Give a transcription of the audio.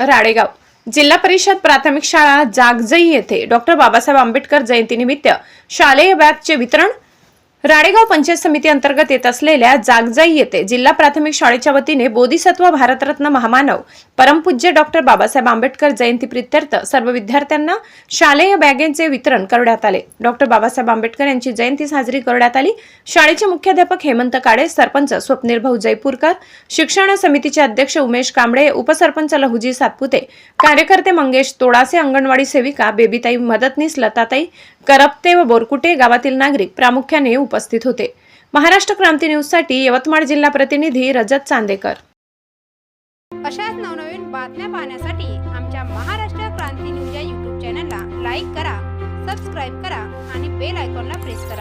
राडेगाव. जिल्हा परिषद प्राथमिक शाळा जागजई येथे डॉक्टर बाबासाहेब आंबेडकर जयंतीनिमित्त शालेय बॅगचे वितरण राणेगाव पंचायत समिती अंतर्गत येत असलेल्या जागजाई येथे जिल्हा प्राथमिक शाळेच्या वतीने बोधिसत्व भारतरत्न महामानव परमपूज्य डॉक्टर बाबासाहेब आंबेडकर जयंती प्रित्यर्थ सर्व विद्यार्थ्यांना शालेय बॅगेचे वितरण करण्यात आले. डॉक्टर बाबासाहेब आंबेडकर यांची जयंती साजरी करण्यात आली. शाळेचे मुख्याध्यापक हेमंत काळे सरपंच स्वप्नील भाऊ जयपूरकर शिक्षण समितीचे अध्यक्ष उमेश कांबळे उपसरपंच लहुजी सातपुते कार्यकर्ते मंगेश तोडासे अंगणवाडी सेविका बेबीताई मदतनीस लताताई करपते व बोरकुटे गावातील नागरिक प्रामुख्याने उपस्थित होते. महाराष्ट्र क्रांती न्यूजसाठी यवतमाळ जिल्हा प्रतिनिधी रजत चांदेकर. अशाच नवनवीन बातम्या पाहण्यासाठी आमच्या महाराष्ट्र क्रांती न्यूज या यूट्यूब चॅनलला लाईक करा सबस्क्राईब करा आणि बेल आयकॉनला प्रेस करा.